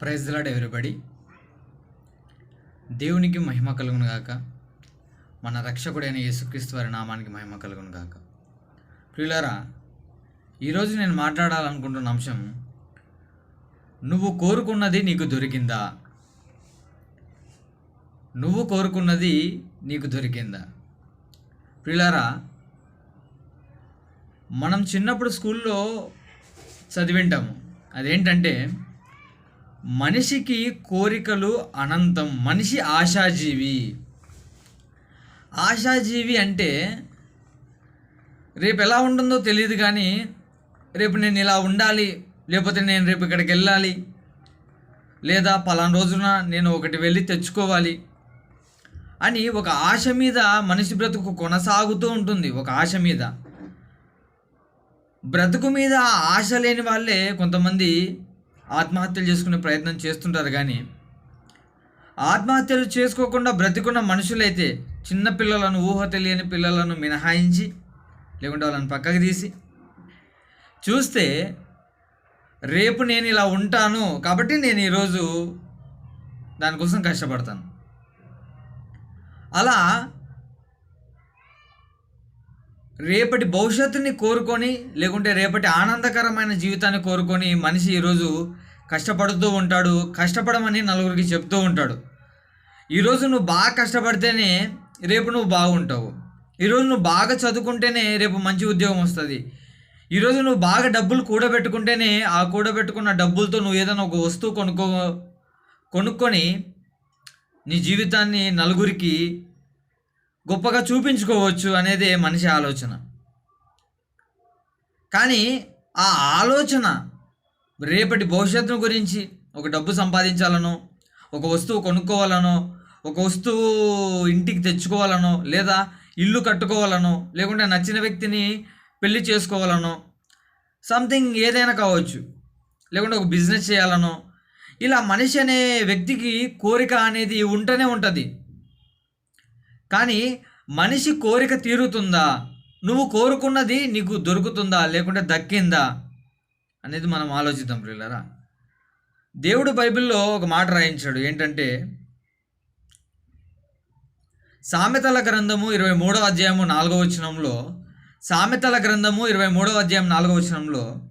Praise lord everybody దేవునికి మహిమ కలుగును గాక. మన రక్షకుడైన యేసుక్రీస్తు వారి నామానికి మహిమ కలుగును గాక. ప్రియులారా ఈరోజు నేను మాట్లాడాలనుకుంటున్న అంశం నువ్వు కోరుకున్నది నీకు దొరికిందా? నువ్వు కోరుకున్నది నీకు దొరికిందా? ప్రియులారా మనం చిన్నప్పుడు స్కూల్లో చదివింటాము. అదేంటంటే మనిషికి కోరికలు అనంతం మనిషి ఆశాజీవి. ఆశాజీవి అంటే రేపు ఎలా ఉంటుందో తెలియదు కానీ రేపు నేను ఇలా ఉండాలి లేకపోతే నేను రేపు ఇక్కడికి వెళ్ళాలి లేదా పలానా రోజున నేను ఒకటి వెళ్ళి తెచ్చుకోవాలి అని ఒక ఆశ మీద మనిషి బ్రతుకు కొనసాగుతూ ఉంటుంది ఒక ఆశ మీద. బ్రతుకు మీద ఆశ లేని వాళ్ళే కొంతమంది ఆత్మహత్యలు చేసుకునే ప్రయత్నం చేస్తుంటారు కానీ ఆత్మహత్యలు చేసుకోకుండా బ్రతికున్న మనుషులైతే చిన్న పిల్లలను ఊహ తెలియని పిల్లలను మినహాయించి లేకుంటే వాళ్ళని పక్కకు తీసి చూస్తే రేపు నేను ఇలా ఉంటాను కాబట్టి నేను ఈరోజు దానికోసం కష్టపడతాను. అలా రేపటి భవిష్యత్తుని కోరుకొని లేకుంటే రేపటి ఆనందకరమైన జీవితాన్ని కోరుకొని మనిషి ఈరోజు కష్టపడుతూ ఉంటాడు కష్టపడమని నలుగురికి చెప్తూ ఉంటాడు. ఈరోజు నువ్వు బాగా కష్టపడితేనే రేపు నువ్వు బాగుంటావు. ఈరోజు నువ్వు బాగా చదువుకుంటేనే రేపు మంచి ఉద్యోగం వస్తుంది. ఈరోజు నువ్వు బాగా డబ్బులు కూడబెట్టుకుంటేనే ఆ కూడబెట్టుకున్న డబ్బులతో నువ్వు ఏదైనా ఒక వస్తువు కొనుక్కో కొనుక్కొని నీ జీవితాన్ని నలుగురికి గొప్పగా చూపించుకోవచ్చు అనేది మనిషి ఆలోచన. కానీ ఆ ఆలోచన రేపటి భవిష్యత్తును గురించి ఒక డబ్బు సంపాదించాలనో ఒక వస్తువు కొనుక్కోవాలనో ఒక వస్తువు ఇంటికి తెచ్చుకోవాలనో లేదా ఇల్లు కట్టుకోవాలనో లేకుంటే నచ్చిన వ్యక్తిని పెళ్ళి చేసుకోవాలనో సంథింగ్ ఏదైనా కావచ్చు. లేకుంటే ఒక బిజినెస్ చేయాలనో ఇలా మనిషి అనే వ్యక్తికి కోరిక అనేది ఉంటూనే ఉంటుంది. కానీ మనిషి కోరిక తీరుతుందా? నువ్వు కోరుకున్నది నీకు దొరుకుతుందా? లేకుంటే దక్కిందా? అనేది మనం ఆలోచిద్దాం ప్రియులరా. దేవుడు బైబిల్లో ఒక మాట రాయించాడు ఏంటంటే సామెతల గ్రంథము ఇరవై మూడవ అధ్యాయము నాలుగవ వచనంలో సామెతల గ్రంథము ఇరవై మూడవ అధ్యాయం నాలుగవ వచనంలో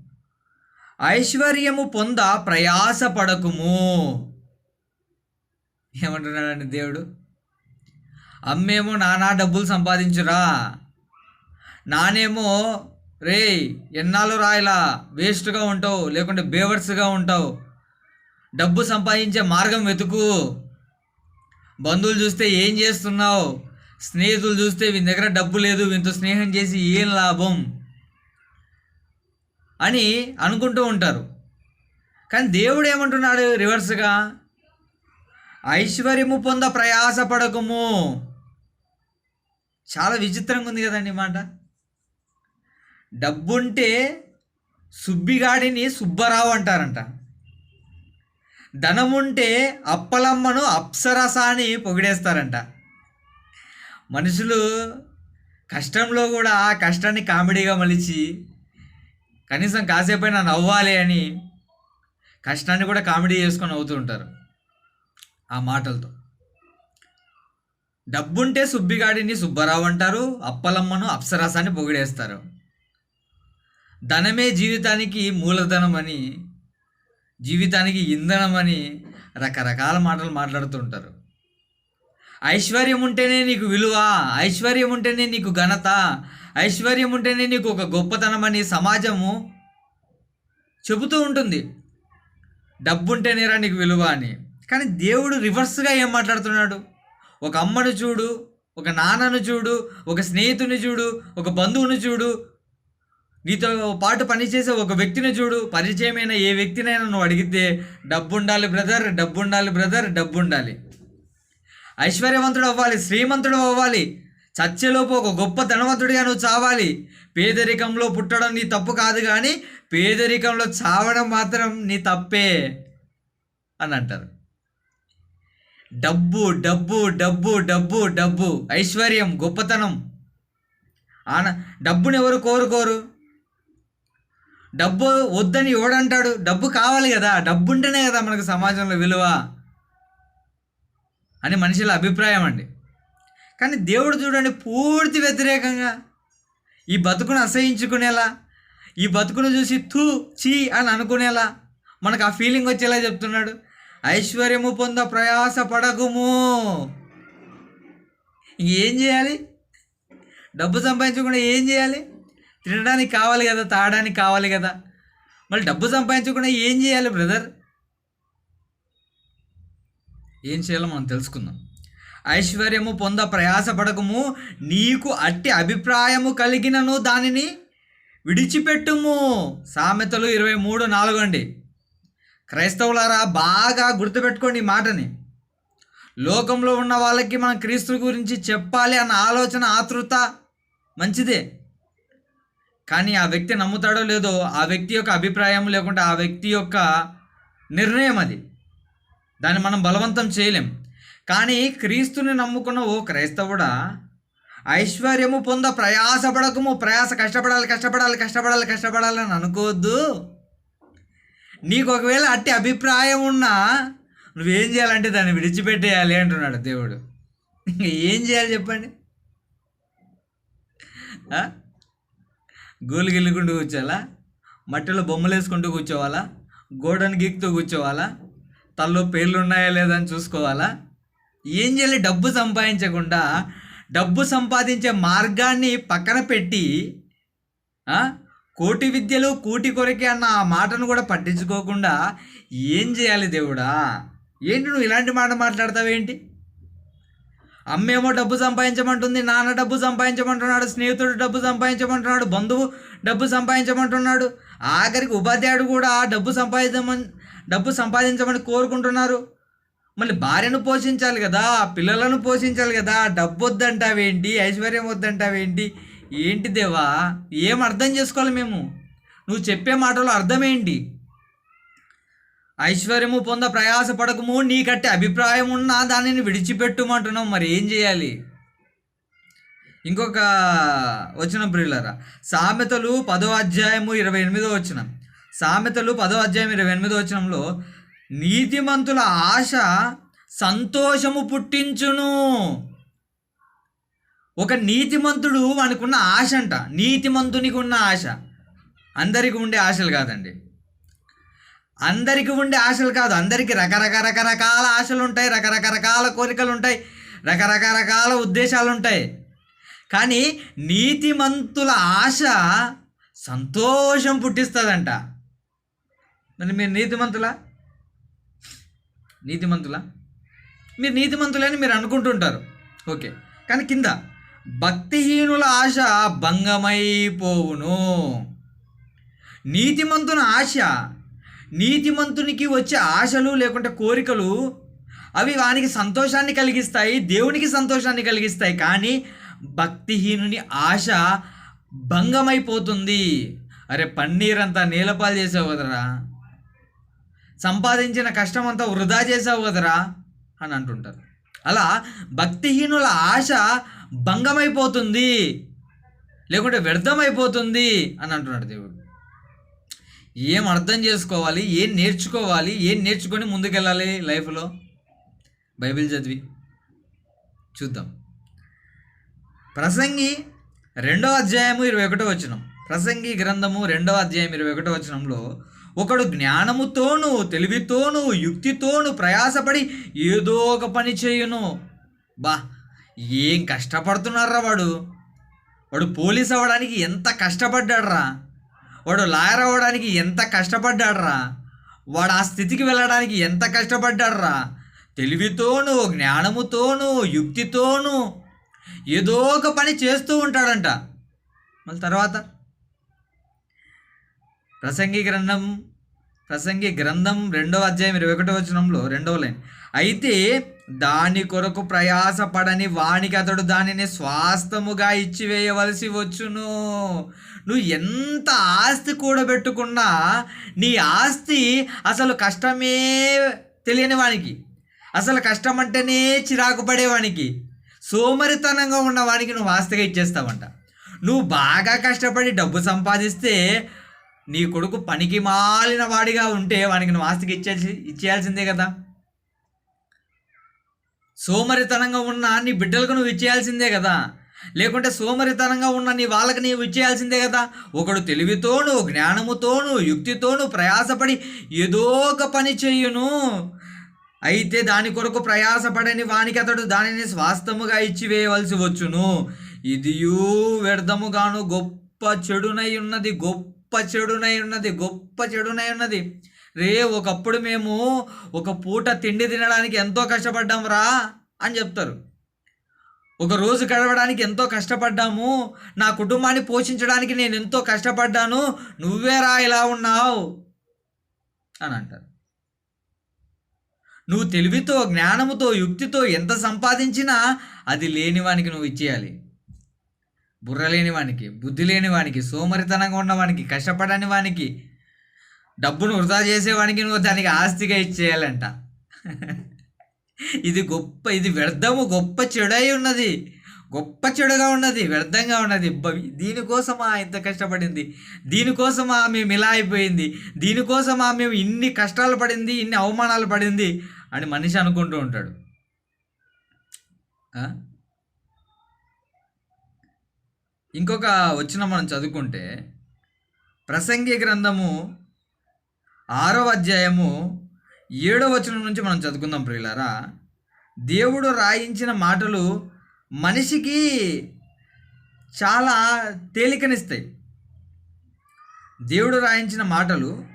ఐశ్వర్యము పొంద ప్రయాసపడకుము. ఏమంటున్నాడండి దేవుడు? అమ్మేమో నానా డబ్బులు సంపాదించురా. నానేమో రే ఎన్నాళ్ళు రాయలా వేస్ట్గా ఉంటావు లేకుంటే బేవర్స్గా ఉంటావు. డబ్బు సంపాదించే మార్గం వెతుకు. బంధువులు చూస్తే ఏం చేస్తున్నావు? స్నేహితులు చూస్తే వీని దగ్గర డబ్బు లేదు వీనితో స్నేహం చేసి ఏం లాభం? అని అనుకుంటూ ఉంటారు. కానీ దేవుడు ఏమంటున్నాడు రివర్స్గా? ఐశ్వర్యము పొంద ప్రయాసపడకము. చాలా విచిత్రంగా ఉంది కదండి మాట. డబ్బుంటే సుబ్బిగాడిని సుబ్బరావు అంటారంట. ధనముంటే అప్పలమ్మను అప్సరస అని పొగిడేస్తారంట. మనుషులు కష్టంలో కూడా ఆ కష్టాన్ని కామెడీగా మలిచి కనీసం కాసేపైనా నవ్వాలి అని కష్టాన్ని కూడా కామెడీ చేసుకొని అవుతూ ఉంటారు ఆ మాటలతో. డబ్బుంటే సుబ్బిగాడిని సుబ్బారావు అంటారు అప్పలమ్మను అప్సరాసాన్ని పొగిడేస్తారు. ధనమే జీవితానికి మూలధనం అని జీవితానికి ఇంధనం అని రకరకాల మాటలు మాట్లాడుతుంటారు. ఐశ్వర్యం ఉంటేనే నీకు విలువ ఐశ్వర్యం ఉంటేనే నీకు ఘనత ఐశ్వర్యం ఉంటేనే నీకు ఒక గొప్పతనం అని సమాజము చెబుతూ ఉంటుంది. డబ్బు ఉంటేనేరా నీకు విలువ అని. కానీ దేవుడు రివర్స్గా ఏం మాట్లాడుతున్నాడు? ఒక అమ్మను చూడు ఒక నాన్నను చూడు ఒక స్నేహితుని చూడు ఒక బంధువుని చూడు. నీతో పాటు పనిచేసే ఒక వ్యక్తిని చూడు. పరిచయమైన ఏ వ్యక్తినైనా నువ్వు అడిగితే డబ్బు ఉండాలి బ్రదర్ డబ్బు ఉండాలి బ్రదర్ డబ్బు ఉండాలి ఐశ్వర్యవంతుడు అవ్వాలి శ్రీమంతుడు అవ్వాలి. చచ్చేలోపు ఒక గొప్ప ధనవంతుడిగా నువ్వు చావాలి. పేదరికంలో పుట్టడం నీ తప్పు కాదు కానీ పేదరికంలో చావడం మాత్రం నీ తప్పే అని అంటారు. డబ్బు డబ్బు డబ్బు డబ్బు డబ్బు. ఐశ్వర్యం గొప్పతనం. ఆన డబ్బుని ఎవరు కోరుకోరు డబ్బు వద్దని ఎవడంటాడు? డబ్బు కావాలి కదా. డబ్బు ఉంటేనే కదా మనకు సమాజంలో విలువ అని మనుషుల అభిప్రాయం అండి. కానీ దేవుడు చూడండి పూర్తి వ్యతిరేకంగా ఈ బతుకును అసహించుకునేలా ఈ బతుకును చూసి తూ చీ అని అనుకునేలా మనకు ఆ ఫీలింగ్ వచ్చేలా చెప్తున్నాడు. ఐశ్వర్యము పొంద ప్రయాస పడకుము. ఇంకేం చేయాలి? డబ్బు సంపాదించకుండా ఏం చేయాలి? తినడానికి కావాలి కదా తాగడానికి కావాలి కదా. మళ్ళీ డబ్బు సంపాదించకుండా ఏం చేయాలి బ్రదర్? ఏం చేయాలో మనం తెలుసుకుందాం. ఐశ్వర్యము పొంద ప్రయాసపడకము నీకు అట్టి అభిప్రాయము కలిగినను దానిని విడిచిపెట్టుము. సామెతలు ఇరవై మూడు నాలుగు అండి. క్రైస్తవులారా బాగా గుర్తుపెట్టుకోండి ఈ మాటని. లోకంలో ఉన్న వాళ్ళకి మనం క్రీస్తు గురించి చెప్పాలి అన్న ఆలోచన ఆతృత మంచిదే. కానీ ఆ వ్యక్తి నమ్ముతాడో లేదో ఆ వ్యక్తి యొక్క అభిప్రాయం లేకుంటే ఆ వ్యక్తి యొక్క నిర్ణయం అది. దాన్ని మనం బలవంతం చేయలేం. కానీ క్రీస్తుని నమ్ముకున్న ఓ క్రైస్తవుడా ఐశ్వర్యము పొంద ప్రయాసపడకము ప్రయాస కష్టపడాలి కష్టపడాలి కష్టపడాలి కష్టపడాలి అని అనుకోవద్దు. నీకు ఒకవేళ అట్టి అభిప్రాయం ఉన్నా నువ్వేం చేయాలంటే దాన్ని విడిచిపెట్టేయాలి అంటున్నాడు దేవుడు. ఇంకా ఏం చేయాలి చెప్పండి? గోలు గిల్లుకుంటూ కూర్చోవాలా? మట్టిలో బొమ్మలు వేసుకుంటూ కూర్చోవాలా? గోడను గీక్తూ కూర్చోవాలా? తల్లో పేర్లు ఉన్నాయా లేదా అని చూసుకోవాలా? ఏం చేయాలి? డబ్బు సంపాదించకుండా డబ్బు సంపాదించే మార్గాన్ని పక్కన పెట్టి కోటి విద్యలు కూటి కొరకే అన్న ఆ మాటను కూడా పట్టించుకోకుండా ఏం చేయాలి దేవుడా? ఏంటి నువ్వు ఇలాంటి మాట మాట్లాడతావేంటి అమ్మేమో డబ్బు సంపాదించమంటుంది నాన్న డబ్బు సంపాదించమంటున్నాడు స్నేహితుడు డబ్బు సంపాదించమంటున్నాడు బంధువు డబ్బు సంపాదించమంటున్నాడు ఆఖరికి ఉపాధ్యాయుడు కూడా డబ్బు సంపాదించమని డబ్బు సంపాదించమని కోరుకుంటున్నారు. మళ్ళీ భార్యను పోషించాలి కదా పిల్లలను పోషించాలి కదా డబ్బు వద్దంటావేంటి ఐశ్వర్యం వద్దంటావేంటి? ఏంటి దేవా? ఏం అర్థం చేసుకోవాలి మేము? నువ్వు చెప్పే మాటలో అర్థమేంటి? ఐశ్వర్యము పొంద ప్రయాసపడకము నీకట్టే అభిప్రాయం ఉన్నా దానిని విడిచిపెట్టుమంటున్నావు. మరి ఏం చేయాలి? ఇంకొక వచ్చిన ప్రియులరా సామెతలు పదో అధ్యాయము ఇరవై ఎనిమిదో వచనం. సామెతలు పదో అధ్యాయం ఇరవై ఎనిమిదో వచనంలో నీతిమంతుల ఆశ సంతోషము పుట్టించును. ఒక నీతిమంతుడు వానికున్న ఆశ అంట నీతిమంతునికి ఉన్న ఆశ. అందరికి ఉండే ఆశలు కాదండి. అందరికి ఉండే ఆశలు కాదు. అందరికి రకరకరకరకాల రకరకాల ఆశలు ఉంటాయి రకరకరకాల కోరికలు ఉంటాయి రకరకరకాల ఉద్దేశాలు ఉంటాయి కానీ నీతిమంతుల ఆశ సంతోషం పుట్టిస్తుందంట. మరి మీరు నీతిమంతులా? నీతిమంతులా? మీరు నీతిమంతులని మీరు అనుకుంటుంటారు. ఓకే. కానీ కింద భక్తిహీనుల ఆశ భంగమైపోవును. నీతిమంతుని ఆశ నీతిమంతునికి వచ్చే ఆశలు లేకుంటే కోరికలు అవి వానికి సంతోషాన్ని కలిగిస్తాయి దేవునికి సంతోషాన్ని కలిగిస్తాయి. కానీ భక్తిహీనుని ఆశ భంగమైపోతుంది. అరే పన్నీర్ అంతా నీలపాలు చేసావు కదరా? సంపాదించిన కష్టం అంతా వృధా చేసావు కదరా? అని అంటుంటారు. అలా భక్తిహీనుల ఆశ భంగమైపోతుంది లేకుంటే వ్యర్థమైపోతుంది అని అంటున్నాడు దేవుడు. ఏం అర్థం చేసుకోవాలి ఏం నేర్చుకోవాలి ఏం నేర్చుకొని ముందుకెళ్ళాలి లైఫ్లో? బైబిల్ చదివి చూద్దాం. ప్రసంగి రెండో అధ్యాయము ఇరవై ఒకటో వచనం. ప్రసంగి గ్రంథము రెండవ అధ్యాయం ఇరవై ఒకటో వచనంలో ఒకడు జ్ఞానముతోను తెలివితోను యుక్తితోను ప్రయాసపడి ఏదో ఒక పని చేయును. బా ఏం కష్టపడుతున్నారా వాడు? వాడు పోలీస్ అవ్వడానికి ఎంత కష్టపడ్డాడ్రా? వాడు లాయర్ అవ్వడానికి ఎంత కష్టపడ్డాడ్రా? వాడు ఆ స్థితికి వెళ్ళడానికి ఎంత కష్టపడ్డాడ్రా? తెలివితోనూ జ్ఞానముతోనూ యుక్తితోనూ ఏదో ఒక పని చేస్తూ ఉంటాడంట. మళ్ళీ తర్వాత ప్రసంగి గ్రంథం ప్రసంగి గ్రంథం రెండవ అధ్యాయం ఇరవై ఒకటో వచనంలో రెండవ లైన్. అయితే దాని కొరకు ప్రయాసపడని వానికి అతడు దానిని స్వాస్థముగా ఇచ్చివేయవలసి వచ్చును. నువ్వు ఎంత ఆస్తి కూడబెట్టుకున్నా నీ ఆస్తి అసలు కష్టమే తెలియని వానికి. అసలు కష్టం అంటేనే చిరాకు పడేవానికి సోమరితనంగా ఉన్నవానికి నువ్వు ఆస్తిగా ఇచ్చేస్తావంట. నువ్వు బాగా కష్టపడి డబ్బు సంపాదిస్తే నీ కొడుకు పనికి మాలిన వాడిగా ఉంటే వానికి నువ్వు ఆస్తికి ఇచ్చేసి ఇచ్చేయాల్సిందే కదా. సోమరితనంగా ఉన్న నీ బిడ్డలకు నువ్వు ఇచ్చేయాల్సిందే కదా. లేకుంటే సోమరితనంగా ఉన్న నీ వాళ్ళకి నీవు ఇచ్చేయాల్సిందే కదా. ఒకడు తెలివితోను జ్ఞానముతోను యుక్తితోను ప్రయాసపడి ఏదో ఒక పని చెయ్యును అయితే దాని కొరకు ప్రయాసపడని వానికి అతడు దానిని స్వాస్థముగా ఇచ్చివేయవలసి వచ్చును. ఇదియూ వ్యర్థముగాను గొప్ప చెడునై ఉన్నది గొప్ప చెడునై ఉన్నది గొప్ప చెడునై ఉన్నది. రే ఒకప్పుడు మేము ఒక పూట తిండి తినడానికి ఎంతో కష్టపడ్డాం రా అని చెప్తారు. ఒక రోజు గడవడానికి ఎంతో కష్టపడ్డాము నా కుటుంబాన్ని పోషించడానికి నేను ఎంతో కష్టపడ్డాను నువ్వేరా ఇలా ఉన్నావు అని అంటారు. నువ్వు తెలివితో జ్ఞానముతో యుక్తితో ఎంత సంపాదించినా అది లేనివానికి నువ్వు ఇచ్చేయాలి. బుర్ర లేనివానికి బుద్ధి లేనివానికి సోమరితనంగా ఉన్నవానికి కష్టపడని వానికి డబ్బును వృధా చేసేవానికి నువ్వు దానికి ఆస్తిగా ఇచ్చేయాలంట. ఇది గొప్ప ఇది వ్యర్థము గొప్ప చెడై ఉన్నది. గొప్ప చెడుగా ఉన్నది వ్యర్థంగా ఉన్నది. దీనికోసమా ఇంత కష్టపడింది. దీనికోసమా మేము ఇలా అయిపోయింది. దీనికోసమా మేము ఇన్ని కష్టాలు పడింది ఇన్ని అవమానాలు పడింది అని మనిషి అనుకుంటూ ఉంటాడు. ఇంకొక వచ్చిన మనం చదువుకుంటే ప్రసంగి గ్రంథము ఆరో అధ్యాయము ఏడో వచనం నుంచి మనం చదువుకుందాం ప్రియులారా. దేవుడు రాయించిన మాటలు మనిషికి చాలా తేలికనిస్తాయి. దేవుడు రాయించిన మాటలు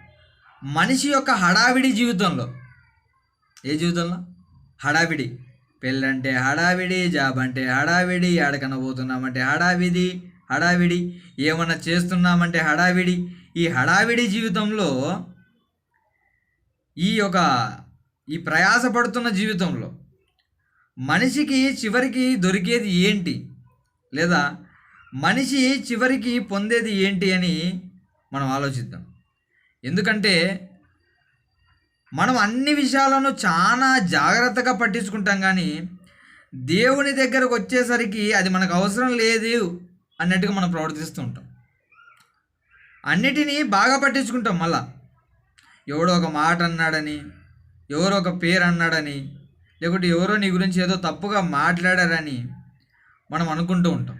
మనిషి యొక్క హడావిడి జీవితంలో. ఏ జీవితంలో? హడావిడి. పెళ్ళంటే హడావిడి జాబ్ అంటే హడావిడి ఎడకన పోతున్నామంటే హడావిడి హడావిడి ఏమన్నా చేస్తున్నామంటే హడావిడి. ఈ హడావిడి జీవితంలో ఈ యొక్క ఈ ప్రయాసపడుతున్న జీవితంలో మనిషికి చివరికి దొరికేది ఏంటి? లేదా మనిషి చివరికి పొందేది ఏంటి అని మనం ఆలోచిద్దాం. ఎందుకంటే మనం అన్ని విషయాలను చాలా జాగ్రత్తగా పట్టించుకుంటాం కానీ దేవుని దగ్గరకు వచ్చేసరికి అది మనకు అవసరం లేదు అన్నట్టుగా మనం ప్రవర్తిస్తూ ఉంటాం. అన్నిటినీ బాగా పట్టించుకుంటాం మళ్ళీ. ఎవడో ఒక మాట అన్నాడని ఎవరో ఒక పేరు అన్నాడని లేకుంటే ఎవరో నీ గురించి ఏదో తప్పుగా మాట్లాడారని మనం అనుకుంటూ ఉంటాం.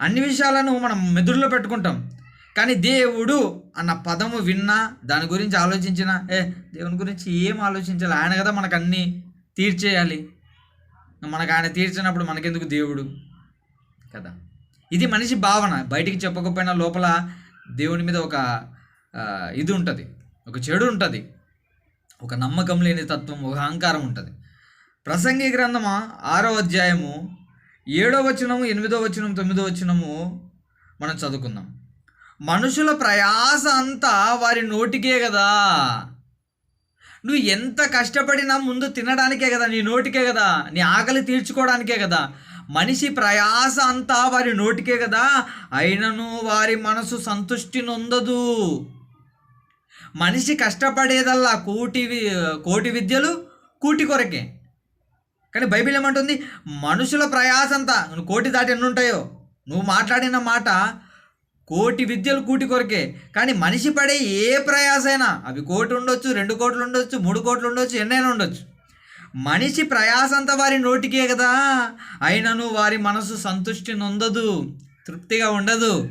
అన్ని విషయాలను మనం మెదుడులో పెట్టుకుంటాం. కానీ దేవుడు అన్న పదము విన్నా దాని గురించి ఆలోచించినా ఏ దేవుని గురించి ఏం ఆలోచించాలి? ఆయన కదా మనకు అన్నీ తీర్చేయాలి. మనకు ఆయన తీర్చినప్పుడు మనకెందుకు దేవుడు? కదా? ఇది మనిషి భావన. బయటికి చెప్పకపోయినా లోపల దేవుని మీద ఒక ఇది ఉంటుంది. ఒక చెడు ఉంటుంది. ఒక నమ్మకం లేని తత్వం ఒక అహంకారం ఉంటుంది. ప్రసంగి గ్రంథమా? ఆరో అధ్యాయము ఏడో వచనము ఎనిమిదో వచనం తొమ్మిదో వచనము మనం చదువుకుందాం. మనుషుల ప్రయాస అంతా వారి నోటికే కదా. నువ్వు ఎంత కష్టపడినా ముందు తినడానికే కదా నీ నోటికే కదా నీ ఆకలి తీర్చుకోవడానికే కదా. మనిషి ప్రయాస అంతా వారి నోటికే కదా. అయినను వారి మనసు సంతుష్టి నొందదు. మనిషి కష్టపడేదల్లా కోటి వి- కోటి విద్యలు కూటి కొరకే. కానీ బైబిల్ ఏమంటుంది? మనుషుల ప్రయాస అంతా నువ్వు కోటి దాటి ఎన్ని ఉంటాయో నువ్వు మాట్లాడిన మాట కోటి విద్యలు కూటి కొరకే. కానీ మనిషి పడే ఏ ప్రయాసైనా అవి కోటి ఉండొచ్చు రెండు కోట్లు ఉండొచ్చు మూడు కోట్లు ఉండొచ్చు ఎన్నైనా ఉండొచ్చు. మనిషి ప్రయాసంతా వారి నోటికే కదా. అయినను వారి మనసు సంతుష్టి నొందదు తృప్తిగా ఉండదు.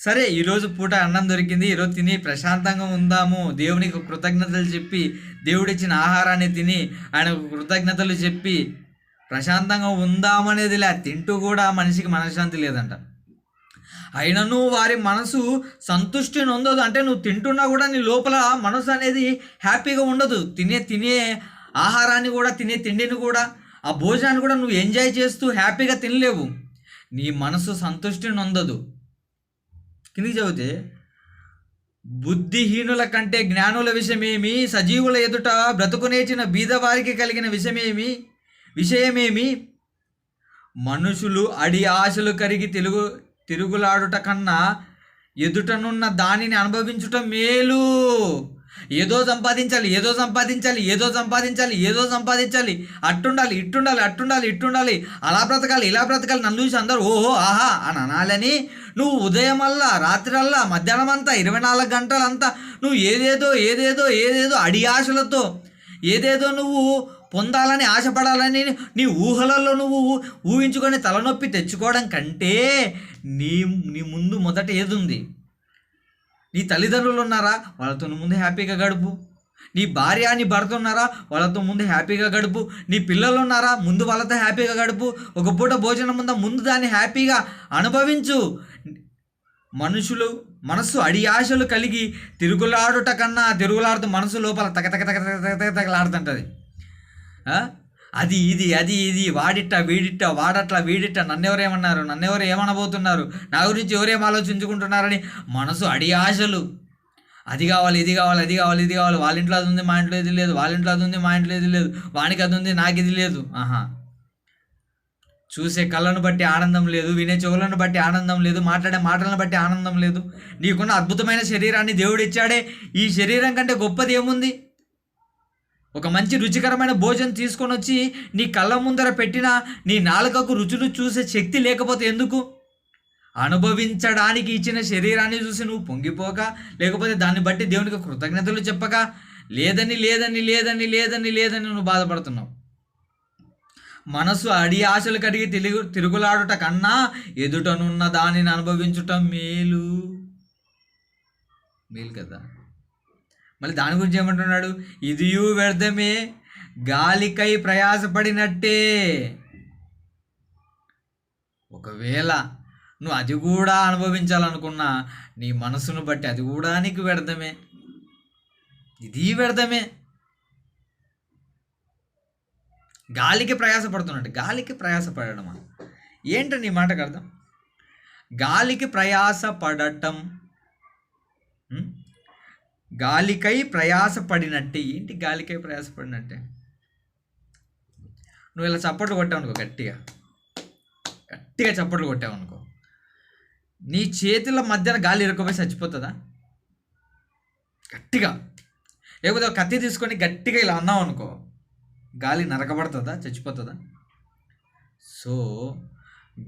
సరే ఈరోజు పూట అన్నం దొరికింది. ఈరోజు తిని ప్రశాంతంగా ఉందాము. దేవునికి కృతజ్ఞతలు చెప్పి దేవుడిచ్చిన ఆహారాన్ని తిని ఆయనకు కృతజ్ఞతలు చెప్పి ప్రశాంతంగా ఉందామనేది లే తింటూ కూడా మనిషికి మనశ్శాంతి లేదంట. అయినను వారి మనసు సంతృష్టి నొందదు. అంటే నువ్వు తింటున్నా కూడా నీ లోపల మనసు అనేది హ్యాపీగా ఉండదు. తినే తినే ఆహారాన్ని కూడా తినే తిండిని కూడా ఆ భోజనాన్ని కూడా నువ్వు ఎంజాయ్ చేస్తూ హ్యాపీగా తినలేవు. నీ మనసు సంతృష్టి నొందదు. కిందికి చదివితే బుద్ధిహీనుల కంటే జ్ఞానుల విషయమేమి సజీవుల ఎదుట బ్రతుకునేచిన బీదవారికి కలిగిన విషయమేమి విషయమేమి? మనుషులు అడి ఆశలు కరిగి తిరుగు తిరుగులాడుట కన్నా ఎదుటనున్న దానిని అనుభవించుట మేలు. ఏదో సంపాదించాలి ఏదో సంపాదించాలి ఏదో సంపాదించాలి ఏదో సంపాదించాలి. అట్టుండాలి ఇట్టుండాలి అట్టుండాలి ఇట్టుండాలి. అలా బ్రతకాలి ఇలా బ్రతకాలి నన్ను చూసి అందరూ ఓహో ఆహా అని అనాలని. నువ్వు ఉదయం అల్లా రాత్రల్లా మధ్యాహ్నం అంతా ఇరవై నాలుగు గంటలంతా నువ్వు ఏదేదో ఏదేదో ఏదేదో అడి ఆశలతో ఏదేదో నువ్వు పొందాలని ఆశపడాలని నీ ఊహలలో నువ్వు ఊహించుకొని తలనొప్పి తెచ్చుకోవడం కంటే నీ నీ ముందు మొదట ఏదుంది? నీ తల్లిదండ్రులు ఉన్నారా? వాళ్ళతో ముందు హ్యాపీగా గడుపు. నీ భార్య నీ భర్త ఉన్నారా? వాళ్ళతో ముందు హ్యాపీగా గడుపు. నీ పిల్లలు ఉన్నారా? ముందు వాళ్ళతో హ్యాపీగా గడుపు. ఒక పూట భోజనం ముందు ముందు దాన్ని హ్యాపీగా అనుభవించు. మనుషులు మనస్సు అడి ఆశలు కలిగి తిరుగులాడుట కన్నా తిరుగులాడుతూ మనసు లోపల తగ తగ తగ తగ తగ తగలాడుతుంటుంది. అది ఇది అది ఇది వాడిట్ట వీడిట్ట వాడట్లా వీడిట్ట నన్నెవరేమన్నారు నన్నెవరు ఏమనబోతున్నారు? నా గురించి ఎవరేం ఆలోచించుకుంటున్నారని మనసు అడి ఆశలు. అది కావాలి ఇది కావాలి అది కావాలి ఇది కావాలి. వాళ్ళ ఇంట్లో అది ఉంది మా ఇంట్లో ఇది లేదు. వాళ్ళ ఇంట్లో అది ఉంది మా ఇంట్లో ఇది లేదు. వానికి అది ఉంది నాకు ఇది లేదు. ఆహా. చూసే కళ్ళను బట్టి ఆనందం లేదు వినే చెవులను బట్టి ఆనందం లేదు మాట్లాడే మాటలను బట్టి ఆనందం లేదు. నీకున్న అద్భుతమైన శరీరాన్ని దేవుడు ఇచ్చాడే ఈ శరీరం కంటే గొప్పది ఏముంది? ఒక మంచి రుచికరమైన భోజనం తీసుకొని వచ్చి నీ కళ్ళ ముందర పెట్టిన నీ నాలుకకు రుచులు చూసే శక్తి లేకపోతే ఎందుకు? అనుభవించడానికి ఇచ్చిన శరీరాన్ని చూసి నువ్వు పొంగిపోక లేకపోతే దాన్ని బట్టి దేవునికి కృతజ్ఞతలు చెప్పక లేదని లేదని లేదని లేదని లేదని నువ్వు బాధపడుతున్నావు. మనసు అడి ఆశలు కడిగి తిరుగు తిరుగులాడుట కన్నా ఎదుటనున్న దానిని అనుభవించుట మేలు. మేలు కదా? మళ్ళీ దాని గురించి ఏమంటున్నాడు? ఇదియు వ్యర్థమే గాలికై ప్రయాసపడినట్టే. ఒకవేళ నువ్వు అది కూడా అనుభవించాలనుకున్నా నీ మనసును బట్టి అది కూడా నీకు వ్యర్థమే. ఇది వ్యర్థమే. గాలికి ప్రయాసపడుతున్నట్టు గాలికి ప్రయాసపడమా ఏంటని నీ మాటకు అర్థం? గాలికి ప్రయాసపడటం గాలికై ప్రయాసపడినట్టే. ఏంటి గాలికై ప్రయాసపడినట్టే? నువ్వు ఇలా చప్పట్లు కొట్టావు అనుకో గట్టిగా. గట్టిగా చప్పట్లు కొట్టావు అనుకో. నీ చేతుల మధ్యన గాలి ఇరుక్కుపోయి చచ్చిపోతుందా? గట్టిగా. లేకపోతే ఒక కత్తి తీసుకొని గట్టిగా ఇలా అన్నావు అనుకో గాలి నరకబడుతుందా? చచ్చిపోతుందా? సో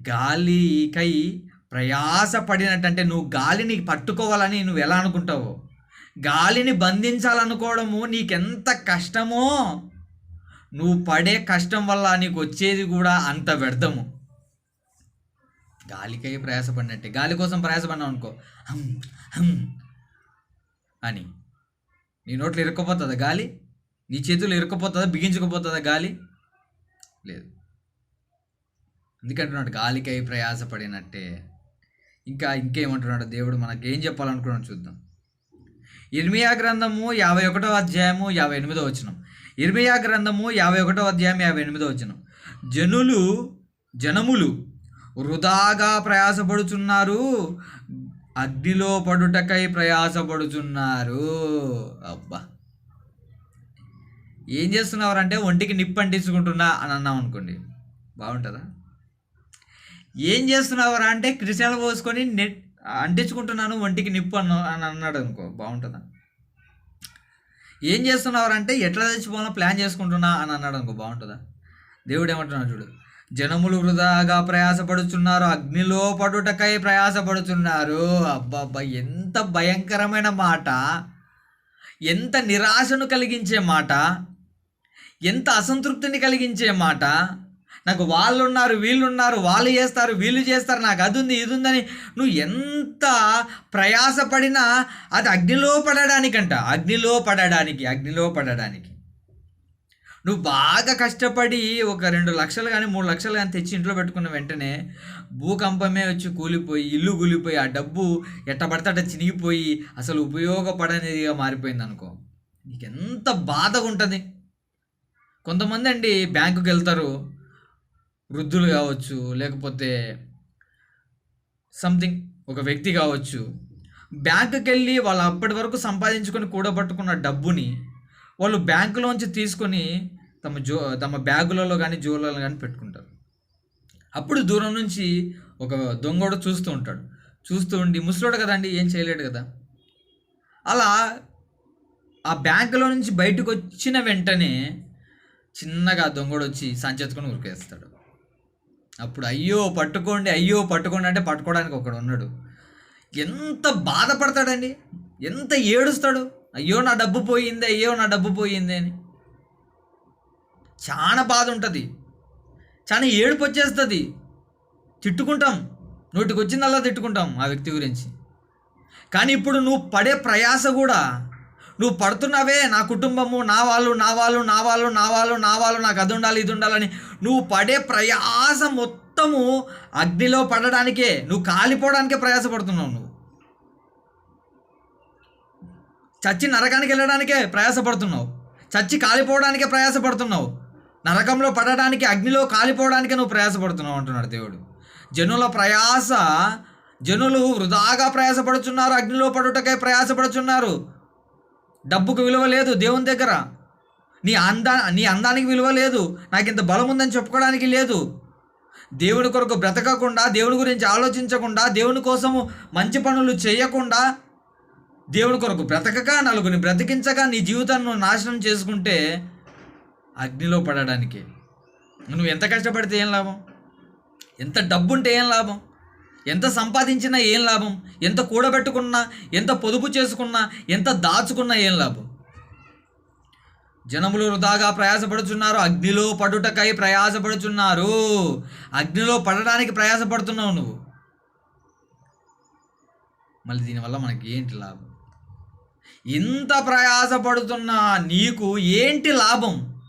గాలికై ప్రయాసపడినట్టంటే నువ్వు గాలిని పట్టుకోవాలని నువ్వు ఎలా అనుకుంటావో గాలిని బంధించాలనుకోవడము నీకెంత కష్టమో నువ్వు పడే కష్టం వల్ల నీకు వచ్చేది కూడా అంత వ్యర్థము. గాలికై ప్రయాసపడినట్టే. గాలి కోసం ప్రయాసపడినావు అనుకో. హమ్ హమ్ అని. నీ నోట్లో ఇరుక్కుపోతుందా గాలి? నీ చేతులు ఇరుక్కపోతుందా? బిగించుకుపోతుందా గాలి? లేదు. ఎందుకంటున్నాడు గాలికై ప్రయాసపడినట్టే. ఇంకా ఇంకేమంటున్నాడు? దేవుడు మనకేం ఏం చెప్పాలనుకున్నాడు చూద్దాం. ఇర్మియా గ్రంథము యాభై ఒకటో అధ్యాయము యాభై ఎనిమిదో వచనం. ఇర్మియా గ్రంథము యాభై ఒకటో అధ్యాయం యాభై ఎనిమిదో వచనం. జనులు జనములు వృధాగా ప్రయాసపడుచున్నారు. అగ్నిలో పడుటకై ప్రయాసపడుచున్నారు. అబ్బా! ఏం చేస్తున్నవారంటే ఒంటికి నిప్పు అంటించుకుంటున్నా అని అన్నాం అనుకోండి. బాగుంటుందా? ఏం చేస్తున్నావరా అంటే క్రిస్టియన్లు పోసుకొని నెట్ అంటించుకుంటున్నాను ఒంటికి నిప్పు అన్న అని అన్నాడు అనుకో బాగుంటుందా? ఏం చేస్తున్నారంటే ఎట్లా తెచ్చిపోవాలో ప్లాన్ చేసుకుంటున్నా అని అన్నాడు అనుకో బాగుంటుందా? దేవుడు ఏమంటున్నాడు చూడు జనములు వృధాగా ప్రయాసపడుచున్నారు అగ్నిలో పడుటకై ప్రయాసపడుచున్నారు. అబ్బబ్బా ఎంత భయంకరమైన మాట. ఎంత నిరాశను కలిగించే మాట. ఎంత అసంతృప్తిని కలిగించే మాట. నాకు వాళ్ళు ఉన్నారు వీళ్ళు ఉన్నారు వాళ్ళు చేస్తారు వీళ్ళు చేస్తారు నాకు అది ఉంది ఇది ఉందని నువ్వు ఎంత ప్రయాసపడినా అది అగ్నిలో పడడానికంట. అగ్నిలో పడడానికి అగ్నిలో పడడానికి. నువ్వు బాగా కష్టపడి ఒక రెండు లక్షలు కానీ మూడు లక్షలు కానీ తెచ్చి ఇంట్లో పెట్టుకున్న వెంటనే భూకంపమే వచ్చి కూలిపోయి ఇల్లు కూలిపోయి ఆ డబ్బు ఎట్టబడతట అట్ట చినిగిపోయి అసలు ఉపయోగపడనిదిగా మారిపోయింది అనుకో నీకు ఎంత బాధగా ఉంటుంది కొంతమంది అండి బ్యాంకుకి వెళ్తారు వృద్ధులు కావచ్చు లేకపోతే సంథింగ్ ఒక వ్యక్తి కావచ్చు బ్యాంకుకి వెళ్ళి వాళ్ళు అప్పటి వరకు సంపాదించుకొని కూడబట్టుకున్న డబ్బుని వాళ్ళు బ్యాంకులోంచి తీసుకొని తమ జో తమ బ్యాగులలో కానీ జోలలో కానీ పెట్టుకుంటారు. అప్పుడు దూరం నుంచి ఒక దొంగోడు చూస్తూ ఉంటాడు. చూస్తూ ఉండి ముసలోడు కదండి ఏం చేయలేడు కదా? అలా ఆ బ్యాంకులో నుంచి బయటకు వచ్చిన వెంటనే చిన్నగా ఆ దొంగడు వచ్చి సంచెత్తుకొని ఉరికేస్తాడు. అప్పుడు అయ్యో పట్టుకోండి అయ్యో పట్టుకోండి అంటే పట్టుకోవడానికి ఒకడు ఉన్నాడు. ఎంత బాధపడతాడండి? ఎంత ఏడుస్తాడు? అయ్యో నా డబ్బు పోయింది అయ్యో నా డబ్బు పోయింది అని. చాలా బాధ ఉంటుంది. చాలా ఏడుపు వచ్చేస్తుంది. తిట్టుకుంటాం. నోటికి వచ్చిందల్లా తిట్టుకుంటాం ఆ వ్యక్తి గురించి. కానీ ఇప్పుడు నువ్వు పడే ప్రయాస కూడా నువ్వు పడుతున్నావే నా కుటుంబము నా వాళ్ళు నా వాళ్ళు నా వాళ్ళు నా వాళ్ళు నా వాళ్ళు నాకు అది ఉండాలి ఇది ఉండాలని నువ్వు పడే ప్రయాస మొత్తము అగ్నిలో పడడానికే నువ్వు కాలిపోవడానికే ప్రయాసపడుతున్నావు నువ్వు. చచ్చి నరకానికి వెళ్ళడానికే ప్రయాసపడుతున్నావు. చచ్చి కాలిపోవడానికే ప్రయాసపడుతున్నావు. నరకంలో పడడానికి అగ్నిలో కాలిపోవడానికే నువ్వు ప్రయాసపడుతున్నావు అంటున్నాడు దేవుడు. జనుల ప్రయాస జనులు వృధాగా ప్రయాసపడుచున్నారు అగ్నిలో పడుటకై ప్రయాసపడుచున్నారు డబ్బుకు విలువ లేదు దేవుని దగ్గర. నీ అందా నీ అందానికి విలువ లేదు. నాకు ఇంత బలం ఉందని చెప్పుకోవడానికి లేదు. దేవుని కొరకు బ్రతకకుండా దేవుని గురించి ఆలోచించకుండా దేవుని కోసము మంచి పనులు చేయకుండా దేవుని కొరకు బ్రతకక నలుగురిని బ్రతికించక నీ జీవితాన్ని నాశనం చేసుకుంటే అగ్నిలో పడడానికి. నువ్వు ఎంత కష్టపడితే ఏం లాభం? ఎంత డబ్బు ఉంటే ఏం లాభం? ఎంత సంపాదించినా ఏం లాభం? ఎంత కూడబెట్టుకున్నా ఎంత పొదుపు చేసుకున్నా ఎంత దాచుకున్నా ఏం లాభం? జనములు వృధాగా ప్రయాసపడుచున్నారు అగ్నిలో పడుటకై ప్రయాసపడుచున్నారు. అగ్నిలో పడడానికి ప్రయాసపడుతున్నావు నువ్వు. మళ్ళీ దీనివల్ల మనకి ఏంటి లాభం? ఇంత ప్రయాసపడుతున్నా నీకు ఏంటి లాభం?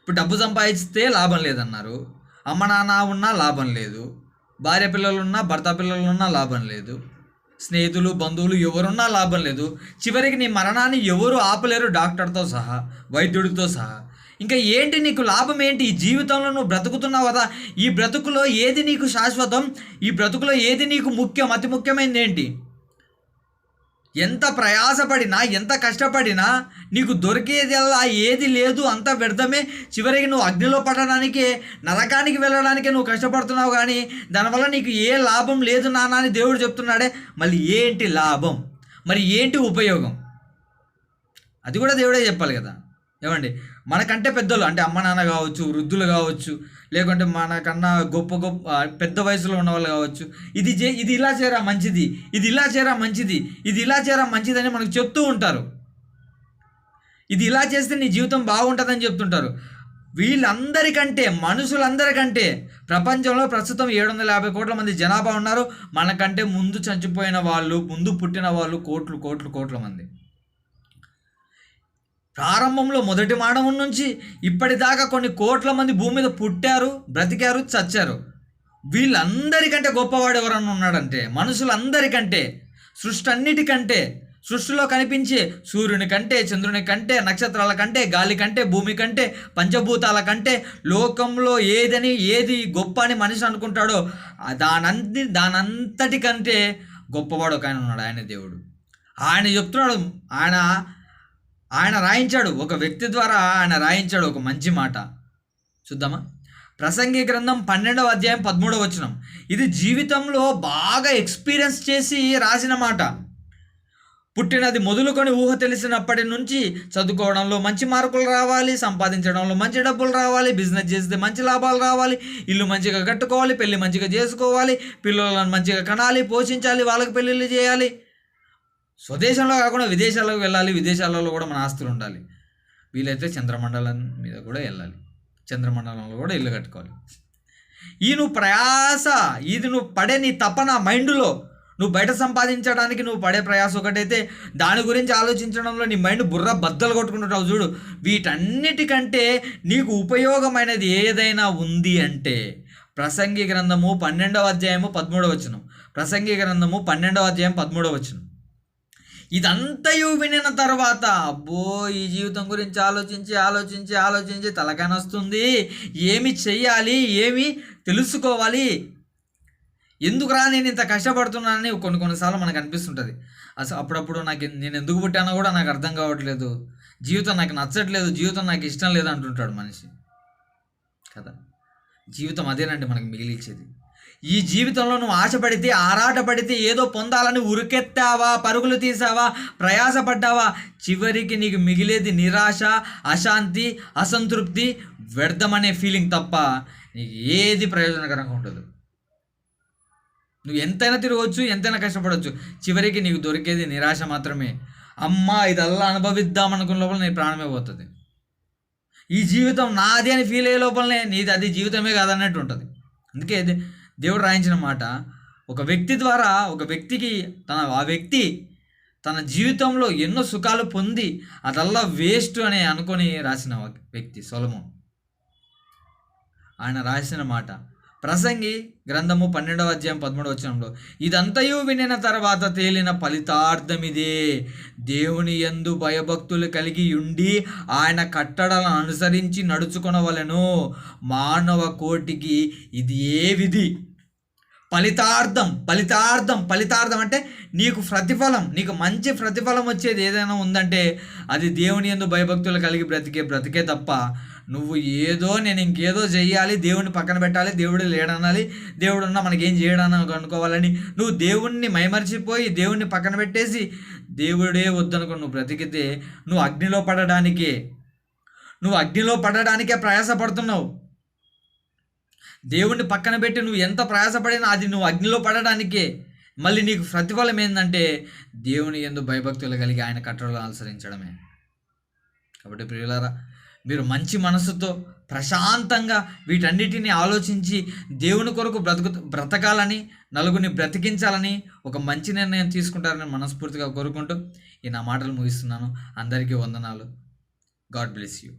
ఇప్పుడు డబ్బు సంపాదిస్తే లాభం లేదన్నారు. అమ్మ నాన్న ఉన్నా లాభం లేదు. భార్య పిల్లలున్నా భర్త పిల్లలున్నా లాభం లేదు. స్నేహితులు బంధువులు ఎవరున్నా లాభం లేదు. చివరికి నీ మరణాన్ని ఎవరు ఆపలేరు డాక్టర్తో సహా వైద్యుడితో సహా. ఇంకా ఏంటి నీకు లాభం ఏంటి? ఈ జీవితంలో నువ్వు బ్రతుకుతున్నావు కదా ఈ బ్రతుకులో ఏది నీకు శాశ్వతం? ఈ బ్రతుకులో ఏది నీకు ముఖ్యం? అతి ముఖ్యమైనది ఏంటి? ఎంత ప్రయాసపడినా ఎంత కష్టపడినా నీకు దొరికేదల్లా ఏది లేదు అంత వ్యర్థమే. చివరికి నువ్వు అగ్నిలో పడడానికి నరకానికి వెళ్ళడానికి నువ్వు కష్టపడుతున్నావు కానీ దానివల్ల నీకు ఏ లాభం లేదు నాన్న అని దేవుడు చెప్తున్నాడే. మళ్ళీ ఏంటి లాభం? మరి ఏంటి ఉపయోగం? అది కూడా దేవుడే చెప్పాలి కదా. ఏమండి? మనకంటే పెద్దలు అంటే అమ్మ నాన్న కావచ్చు వృద్ధులు కావచ్చు లేకుంటే మనకన్నా గొప్ప గొప్ప పెద్ద వయసులో ఉన్న వాళ్ళు కావచ్చు. ఇది చే ఇది ఇలా చేరా మంచిది? ఇది ఇలా చేరా మంచిది? ఇది ఇలా చేరా మంచిదని మనకు చెప్తూ ఉంటారు. ఇది ఇలా చేస్తే నీ జీవితం బాగుంటుందని చెప్తుంటారు. వీళ్ళందరికంటే మనుషులందరికంటే ప్రపంచంలో ప్రస్తుతం ఏడు వందల యాభై కోట్ల మంది జనాభా ఉన్నారు. మనకంటే ముందు చచ్చిపోయిన వాళ్ళు ముందు పుట్టిన వాళ్ళు కోట్లు కోట్లు కోట్ల మంది. ప్రారంభంలో మొదటి మానవం నుంచి ఇప్పటిదాకా కొన్ని కోట్ల మంది భూమి మీద పుట్టారు బ్రతికారు చచ్చారు. వీళ్ళందరికంటే గొప్పవాడు ఎవరన్నా ఉన్నాడంటే మనుషులందరికంటే సృష్టి అన్నిటికంటే సృష్టిలో కనిపించే సూర్యుని కంటే చంద్రుని కంటే నక్షత్రాల కంటే గాలి కంటే భూమి కంటే పంచభూతాల కంటే లోకంలో ఏదని ఏది గొప్ప అని మనిషి అనుకుంటాడో దానంది దానంతటి దానంతటికంటే గొప్పవాడు ఒక ఆయన ఉన్నాడు ఆయన దేవుడు. ఆయన చెప్తున్నాడు ఆయన ఆయన రాయించాడు. ఒక వ్యక్తి ద్వారా ఆయన రాయించాడు ఒక మంచి మాట. చూద్దామా? ప్రసంగి గ్రంథం పన్నెండవ అధ్యాయం పదమూడవ వచనం. ఇది జీవితంలో బాగా ఎక్స్పీరియన్స్ చేసి రాసిన మాట. పుట్టినది మొదలుకొని ఊహ తెలిసినప్పటి నుంచి చదువుకోవడంలో మంచి మార్కులు రావాలి సంపాదించడంలో మంచి డబ్బులు రావాలి బిజినెస్ చేస్తే మంచి లాభాలు రావాలి ఇల్లు మంచిగా కట్టుకోవాలి పెళ్ళి మంచిగా చేసుకోవాలి పిల్లలను మంచిగా కనాలి పోషించాలి వాళ్ళకి పెళ్ళిళ్ళు చేయాలి. స్వదేశంలో కాకుండా విదేశాలకు వెళ్ళాలి విదేశాలలో కూడా మన ఆస్తులు ఉండాలి. వీలైతే చంద్రమండలం మీద కూడా వెళ్ళాలి. చంద్రమండలంలో కూడా ఇల్లు కట్టుకోవాలి. ఈ నువ్వు ప్రయాస ఇది నువ్వు పడే నీ తపన మైండ్లో నువ్వు బయట సంపాదించడానికి నువ్వు పడే ప్రయాస ఒకటైతే దాని గురించి ఆలోచించడంలో నీ మైండ్ బుర్ర బద్దలు కొట్టుకుంటుంటావు చూడు. వీటన్నిటికంటే నీకు ఉపయోగమైనది ఏదైనా ఉంది అంటే ప్రసంగి గ్రంథము పన్నెండవ అధ్యాయము పదమూడవ వచనం. ప్రసంగి గ్రంథము పన్నెండవ అధ్యాయం పదమూడవ వచనం. ఇదంతయు వినిన తర్వాత అబ్బో ఈ జీవితం గురించి ఆలోచించి ఆలోచించి ఆలోచించి తలకానొస్తుంది. ఏమి చెయ్యాలి? ఏమి తెలుసుకోవాలి? ఎందుకురా నేను ఇంత కష్టపడుతున్నానని కొన్ని కొన్నిసార్లు మనకు అనిపిస్తుంటుంది. అసలు అప్పుడప్పుడు నాకు నేను ఎందుకు పుట్టానో కూడా నాకు అర్థం కావట్లేదు. జీవితం నాకు నచ్చట్లేదు జీవితం నాకు ఇష్టం లేదు అంటుంటాడు మనిషి. కదా? జీవితం అదేనండి మనకి మిగిలిచ్చేది. ఈ జీవితంలో నువ్వు ఆశపడితే ఆరాటపడితే ఏదో పొందాలని ఉరికెత్తావా పరుగులు తీసావా ప్రయాసపడ్డావా? చివరికి నీకు మిగిలేది నిరాశ అశాంతి అసంతృప్తి వ్యర్థమనే ఫీలింగ్ తప్ప నీకు ఏది ప్రయోజనకరంగా ఉండదు. నువ్వు ఎంతైనా తిరగవచ్చు ఎంతైనా కష్టపడవచ్చు చివరికి నీకు దొరికేది నిరాశ మాత్రమే. అమ్మా ఇదల్లా అనుభవిద్దాం అనుకున్న లోపల నీ ప్రాణమే పోతుంది. ఈ జీవితం నాది అని ఫీల్ అయ్యే లోపలనే నీది అది జీవితమే కాదన్నట్టు ఉంటుంది. అందుకే దేవుడు రాయించిన మాట ఒక వ్యక్తి ద్వారా ఒక వ్యక్తికి తన ఆ వ్యక్తి తన జీవితంలో ఎన్నో సుఖాలు పొంది అదల్లా వేస్ట్ అని అనుకొని రాసిన వ్యక్తి సొలమోన్. ఆయన రాసిన మాట ప్రసంగి గ్రంథము పన్నెండవ అధ్యాయం పదమూడవ వచనంలో ఇదంతయు వినిన తర్వాత తేలిన ఫలితార్థం ఇదే దేవుని యందు భయభక్తులు కలిగి ఉండి ఆయన కట్టడలను అనుసరించి నడుచుకునవలను. మానవ కోటికి ఇది ఏ విధి? ఫలితార్థం ఫలితార్థం ఫలితార్థం అంటే నీకు ప్రతిఫలం నీకు మంచి ప్రతిఫలం వచ్చేది ఏదైనా ఉందంటే అది దేవుని ఎందు భయభక్తులు కలిగి బ్రతికే బ్రతికే తప్ప నువ్వు ఏదో నేను ఇంకేదో చెయ్యాలి దేవుడిని పక్కన పెట్టాలి దేవుడు లేడనాలి దేవుడు ఉన్నా మనకేం చేయడానికి అనుకోవాలని. నువ్వు దేవుణ్ణి మైమర్చిపోయి దేవుణ్ణి పక్కన పెట్టేసి దేవుడే వద్దనుకో నువ్వు బ్రతికితే నువ్వు అగ్నిలో పడడానికే. నువ్వు అగ్నిలో పడడానికే ప్రయాసపడుతున్నావు. దేవుణ్ణి పక్కన పెట్టి నువ్వు ఎంత ప్రయాసపడినా అది నువ్వు అగ్నిలో పడడానికే. మళ్ళీ నీకు ప్రతిఫలం ఏంటంటే దేవుని ఎందు భయభక్తులు కలిగి ఆయన కట్టడలు అనుసరించడమే. కాబట్టి ప్రియులారా మీరు మంచి మనసుతో ప్రశాంతంగా వీటన్నిటిని ఆలోచించి దేవుని కొరకు బ్రతుకు బ్రతకాలని నలుగురిని బ్రతికించాలని ఒక మంచి నిర్ణయం తీసుకుంటారని మనస్ఫూర్తిగా కోరుకుంటూ ఈ నా మాటలు ముగిస్తున్నాను. అందరికీ వందనాలు. God bless you.